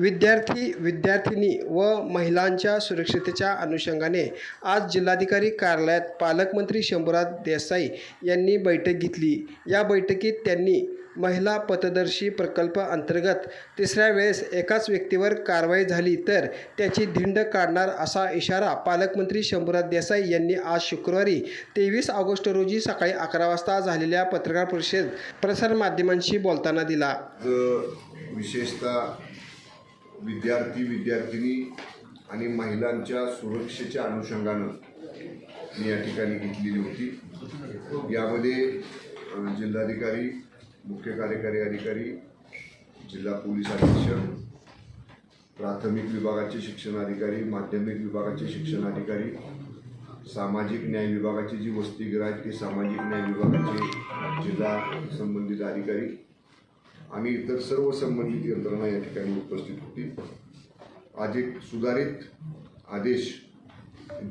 विद्यार्थी विद्यार्थिनी व महिलांच्या सुरक्षितेच्या अनुषंगाने आज जिल्हाधिकारी कार्यालयात पालकमंत्री शंभूराज देसाई यांनी बैठक घेतली. या बैठकीत त्यांनी महिला पथदर्शी प्रकल्प अंतर्गत तिसऱ्या वेळेस एकाच व्यक्तीवर कारवाई झाली तर त्याची धिंड काढणार असा इशारा पालकमंत्री शंभूराज देसाई यांनी आज शुक्रवारी तेवीस ऑगस्ट रोजी सकाळी अकरा वाजता झालेल्या पत्रकार परिषद प्रसारमाध्यमांशी बोलताना दिला. विशेषतः विद्यार्थी विद्यार्थिनी आणि महिलांच्या सुरक्षेच्या अनुषंगानं मी या ठिकाणी घेतलेली होती. यामध्ये जिल्हाधिकारी मुख्य कार्यकारी अधिकारी जिल्हा पोलीस अधीक्षक प्राथमिक विभागाचे शिक्षण अधिकारी माध्यमिक विभागाचे शिक्षण अधिकारी सामाजिक न्याय विभागाची जी वसतिगृह आहेत ती सामाजिक न्याय विभागाचे जिल्हा संबंधित अधिकारी आणि इतर सर्व संबंधित यंत्रणा या ठिकाणी उपस्थित होती. आज एक सुधारित आदेश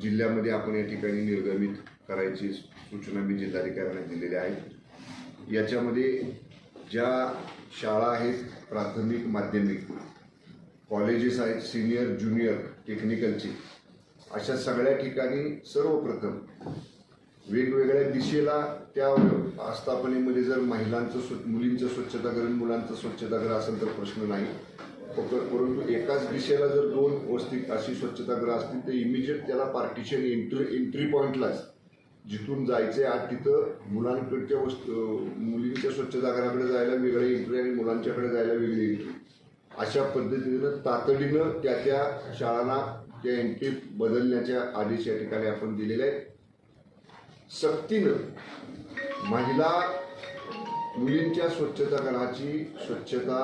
जिल्ह्यामध्ये आपण या ठिकाणी निर्गमित करायची सूचना मी जिल्हाधिकाऱ्यांना दिलेल्या आहेत याच्यामध्ये ज्या शाळा आहेत प्राथमिक माध्यमिक कॉलेजेस आहेत सिनियर ज्युनियर टेक्निकलची अशा सगळ्या ठिकाणी सर्वप्रथम वेगवेगळ्या दिशेला त्या आस्थापनेमध्ये जर महिलांचं स्व मुलींचं स्वच्छतागृह मुलांचं स्वच्छतागृह असेल तर प्रश्न नाही. फक्त परंतु एकाच दिशेला जर दोन वस्ती अशी स्वच्छतागृह असतील तर इमिजिएट त्याला पार्टिशन एंट्री एंट्री पॉईंटलाच जिथून जायचे आज तिथं मुलांकडच्या वस्तू मुलींच्या स्वच्छतागृहाकडे जायला वेगळी एंट्री आणि मुलांच्याकडे जायला वेगळी एंट्री अशा पद्धतीनं तातडीनं त्या त्या शाळांना त्या एंट्री बदलण्याच्या आदेश या ठिकाणी आपण दिलेले आहेत. सक्तीनं महिला मुलींच्या स्वच्छता घराची स्वच्छता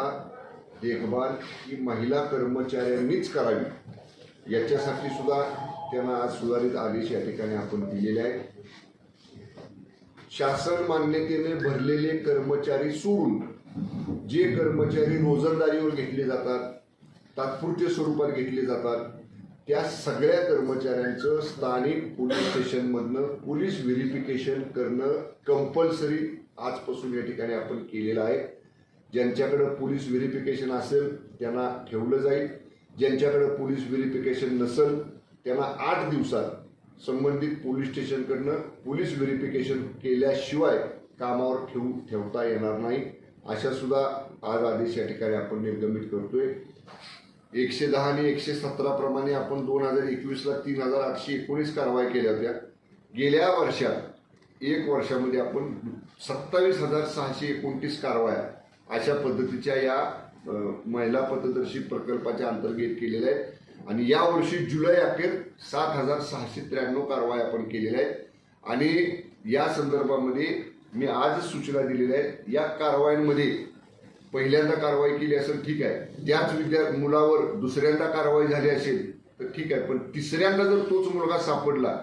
देखभाल ही महिला कर्मचाऱ्यांनीच करावी. याच्यासाठी सुद्धा त्यांना आज सुधारित आदेश या ठिकाणी आपण दिलेले आहेत. शासन मान्यतेने भरलेले कर्मचारी सोडून जे कर्मचारी रोजंदारीवर घेतले जातात तात्पुरते स्वरूपात घेतले जातात त्या सगळ्या कर्मचाऱ्यांचं स्थानिक पोलीस स्टेशनमधनं पोलीस व्हेरिफिकेशन करणं कंपल्सरी आजपासून या ठिकाणी आपण केलेलं आहे. ज्यांच्याकडं पोलीस व्हेरिफिकेशन असेल त्यांना ठेवलं जाईल. ज्यांच्याकडं पोलीस व्हेरिफिकेशन नसेल त्यांना आठ दिवसात संबंधित पोलीस स्टेशनकडनं पोलीस व्हेरिफिकेशन केल्याशिवाय कामावर ठेवू ठेवता येणार नाही. अशा सुद्धा आज आदेश या ठिकाणी आपण निर्गमित करतोय. एकशे दहा आणि एकशे सतरा प्रमाणे आपण दोन हजार एकवीसला तीन हजार आठशे एकोणीस कारवाई केल्या होत्या. गेल्या वर्षात एक वर्षामध्ये आपण सत्तावीस हजार सहाशे एकोणतीस कारवाया अशा पद्धतीच्या या महिला पथदर्शी प्रकल्पाच्या अंतर्गत केलेल्या आहेत. आणि यावर्षी जुलै अखेर सात हजार सहाशे त्र्याण्णव कारवाई आपण केलेल्या आहेत. आणि या संदर्भामध्ये मी आज सूचना दिलेल्या आहेत या कारवायांमध्ये पहिल्यांदा कारवाई केली असेल ठीक आहे. त्याच विद्या मुलावर दुसऱ्यांदा कारवाई झाली असेल तर ठीक आहे. पण तिसऱ्यांदा जर तोच मुलगा सापडला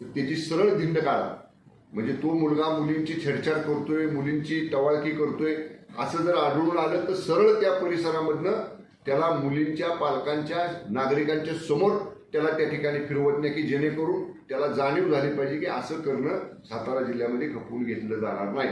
तर त्याची सरळ धिंड काढा. म्हणजे तो मुलगा मुलींची छेडछाड करतोय मुलींची टवाळकी करतोय असं जर आढळून आलं तर सरळ त्या परिसरामधनं त्याला मुलींच्या पालकांच्या नागरिकांच्या समोर त्याला त्या ठिकाणी फिरवत नाही की जेणेकरून त्याला जाणीव झाली पाहिजे की असं करणं सातारा जिल्ह्यामध्ये खपवून घेतलं जाणार नाही.